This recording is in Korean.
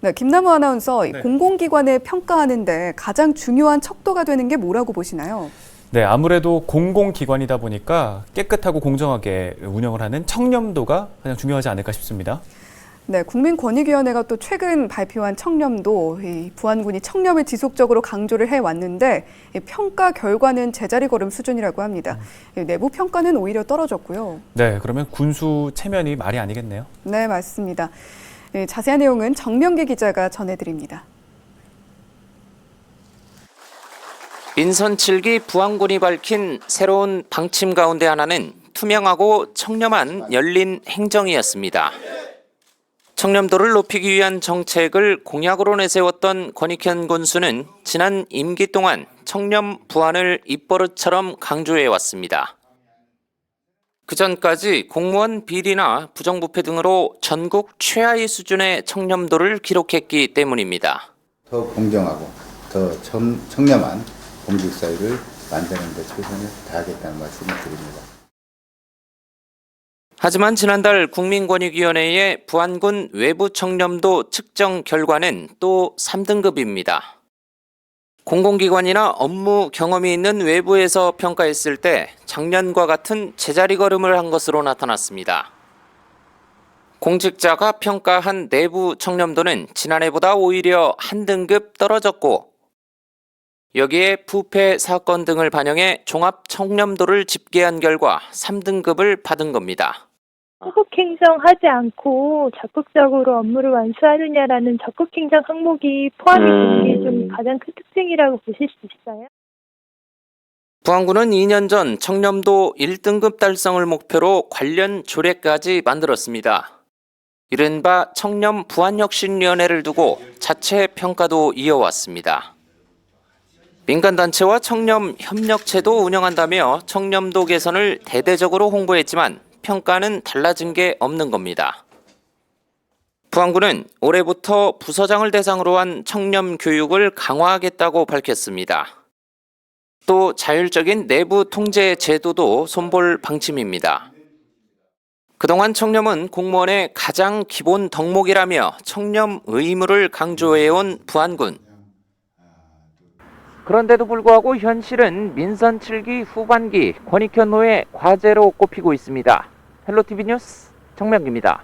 네, 김남우 아나운서 이 네. 공공기관에 평가하는데 가장 중요한 척도가 되는 게 뭐라고 보시나요? 네, 아무래도 공공기관이다 보니까 깨끗하고 공정하게 운영을 하는 청렴도가 가장 중요하지 않을까 싶습니다. 네, 국민권익위원회가 또 최근 발표한 청렴도, 이 부안군이 청렴을 지속적으로 강조를 해왔는데 이 평가 결과는 제자리 걸음 수준이라고 합니다. 이 내부 평가는 오히려 떨어졌고요. 네, 그러면 군수 체면이 말이 아니겠네요. 네, 맞습니다. 예, 자세한 내용은 정명기 기자가 전해드립니다. 민선 7기 부안군이 밝힌 새로운 방침 가운데 하나는 투명하고 청렴한 열린 행정이었습니다. 청렴도를 높이기 위한 정책을 공약으로 내세웠던 권익현 군수는 지난 임기 동안 청렴 부안을 입버릇처럼 강조해 왔습니다. 그 전까지 공무원 비리나 부정부패 등으로 전국 최하위 수준의 청렴도를 기록했기 때문입니다. 더 공정하고 더 청, 청렴한 공직 사회를 만드는 데 최선을 다하겠다는 말씀을 드립니다. 하지만 지난달 국민권익위원회의 부안군 외부 청렴도 측정 결과는 또 3등급입니다. 공공기관이나 업무 경험이 있는 외부에서 평가했을 때 작년과 같은 제자리 걸음을 한 것으로 나타났습니다. 공직자가 평가한 내부 청렴도는 지난해보다 오히려 한 등급 떨어졌고 여기에 부패 사건 등을 반영해 종합 청렴도를 집계한 결과 3등급을 받은 겁니다. 후국 행정하지 않고 적극적으로 업무를 완수하느냐라는 적극 행정 항목이 포함이 된게 좀 가장 큰 특징이라고 보실 수 있어요. 부안군은 2년 전 청렴도 1등급 달성을 목표로 관련 조례까지 만들었습니다. 이른바 청렴 부안혁신위원회를 두고 자체 평가도 이어왔습니다. 민간단체와 청렴 협력체도 운영한다며 청렴도 개선을 대대적으로 홍보했지만 평가는 달라진 게 없는 겁니다. 부안군은 올해부터 부서장을 대상으로 한 청렴 교육을 강화하겠다고 밝혔습니다. 또 자율적인 내부 통제 제도도 손볼 방침입니다. 그동안 청렴은 공무원의 가장 기본 덕목이라며 청렴 의무를 강조해온 부안군. 그런데도 불구하고 현실은 민선 7기 후반기 권익현 노의 과제로 꼽히고 있습니다. 헬로티비 뉴스 정명기입니다.